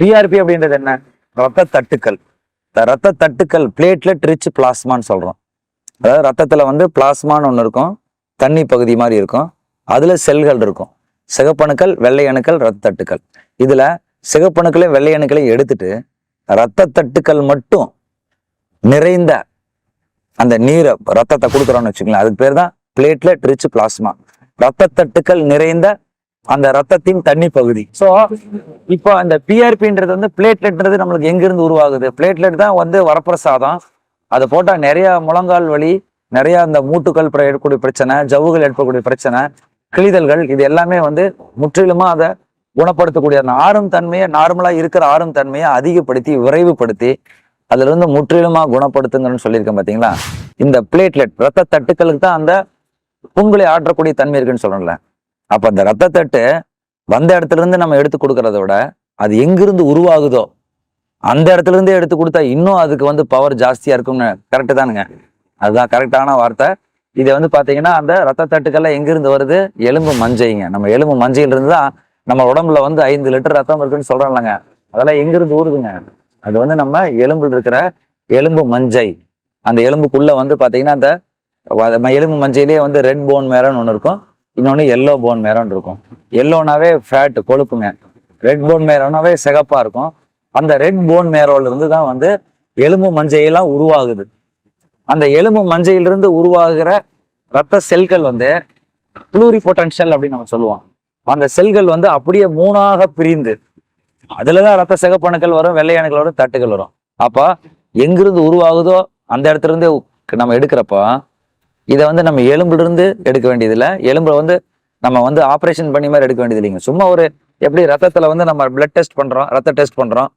PRP அப்படின்றது என்ன? ரத்த தட்டுக்கள். ரத்த தட்டுக்கள் பிளேட்லெட் ரிச் பிளாஸ்மான்னு சொல்றோம். அதாவது ரத்தத்துல வந்து பிளாஸ்மான்னு ஒன்று இருக்கும். தண்ணி பகுதி மாதிரி இருக்கும். அதுல செல்கள் இருக்கும். சிகப்பணுக்கள் வெள்ளை அணுக்கள் ரத்த தட்டுக்கள். இதுல சிகப்பணுக்களையும் வெள்ளை அணுக்களையும் எடுத்துட்டு ரத்த தட்டுக்கள் மட்டும் நிறைந்த அந்த நீரை ரத்தத்தை கொடுக்குறோம்னு வச்சுக்கலாம் அதுக்கு பேர் தான் பிளேட்லெட் ரிச் பிளாஸ்மா ரத்த தட்டுக்கள் நிறைந்த அந்த ரத்தத்தின் தண்ணி பகுதி ஸோ இப்போ அந்த பிஆர்பின்றது வந்து பிளேட்லெட்ன்றது நம்மளுக்கு எங்கிருந்து உருவாகுது? பிளேட்லெட் தான் வந்து வரப்பிரசாதம். அதை போட்டால் நிறைய முழங்கால் வலி நிறைய அந்த மூட்டுக்கள் பிர- ஏற்படக்கூடிய பிரச்சனை ஜவ்வுகள் ஏற்படக்கூடிய பிரச்சனை கிழிதல்கள் இது எல்லாமே வந்து முற்றிலுமா அதை குணப்படுத்தக்கூடிய அந்த ஆறும் தன்மையை நார்மலாக இருக்கிற ஆறும் தன்மையை அதிகப்படுத்தி விரைவுபடுத்தி அதுல இருந்து முற்றிலுமா குணப்படுத்துங்கன்னு சொல்லியிருக்கேன் பாத்தீங்களா? இந்த பிளேட்லெட் ரத்த தட்டுக்களுக்கு தான் அந்த புண்களை ஆற்றக்கூடிய தன்மை இருக்குன்னு சொல்லணும்ல அப்ப அந்த ரத்த தட்டு வந்த இடத்துல இருந்து நம்ம எடுத்து கொடுக்கறத விட அது எங்கிருந்து உருவாகுதோ அந்த இடத்துல இருந்தே எடுத்து கொடுத்தா இன்னும் அதுக்கு வந்து பவர் ஜாஸ்தியா இருக்கும்னு கரெக்டு தானுங்க. அதுதான் கரெக்டான வார்த்தை. இது வந்து பாத்தீங்கன்னா அந்த ரத்த தட்டுக்கெல்லாம் எங்கிருந்து வருது? எலும்பு மஞ்சைங்க. நம்ம எலும்பு மஞ்சையில இருந்து தான் நம்ம உடம்புல வந்து ஐந்து லிட்டர் ரத்தம் இருக்குன்னு சொல்றோம்லங்க. அதெல்லாம் எங்கிருந்து ஊறுதுங்க? அது வந்து நம்ம எலும்புல இருக்கிற எலும்பு மஞ்சை. அந்த எலும்புக்குள்ள வந்து பாத்தீங்கன்னா அந்த எலும்பு மஞ்சையிலேயே வந்து ரெட் போன் மேரன்னு ஒன்று இருக்கும். இன்னொன்று எல்லோ போன் மேரன் இருக்கும். எல்லோனாவே ஃபேட் கொழுப்புங்க. ரெட் போன் மேரோனாவே சிகப்பாக இருக்கும். அந்த ரெட் போன் மேரோலேருந்து தான் வந்து எலும்பு மஞ்சையெல்லாம் உருவாகுது. அந்த எலும்பு மஞ்சையிலிருந்து உருவாகிற ரத்த செல்கள் வந்து புளூரி பொட்டன்ஷியல் அப்படின்னு நம்ம சொல்லுவோம். அந்த செல்கள் வந்து அப்படியே மூணாக பிரிந்து அதுலதான் ரத்த சிகப்பணுக்கள் வரும் வெள்ளை அணுக்கள் வரும் தட்டுகள் வரும். அப்போ எங்கிருந்து உருவாகுதோ அந்த இடத்துல இருந்து நம்ம எடுக்கிறப்போ இதை வந்து நம்ம எலும்புலேருந்து எடுக்க வேண்டியதில்லை. எலும்புல வந்து நம்ம வந்து ஆப்ரேஷன் பண்ணி மாதிரி எடுக்க வேண்டியது இல்லைங்க சும்மா ஒரு எப்படி ரத்தத்தில் வந்து நம்ம பிளட் டெஸ்ட் பண்ணுறோம் ரத்த டெஸ்ட் பண்ணுறோம்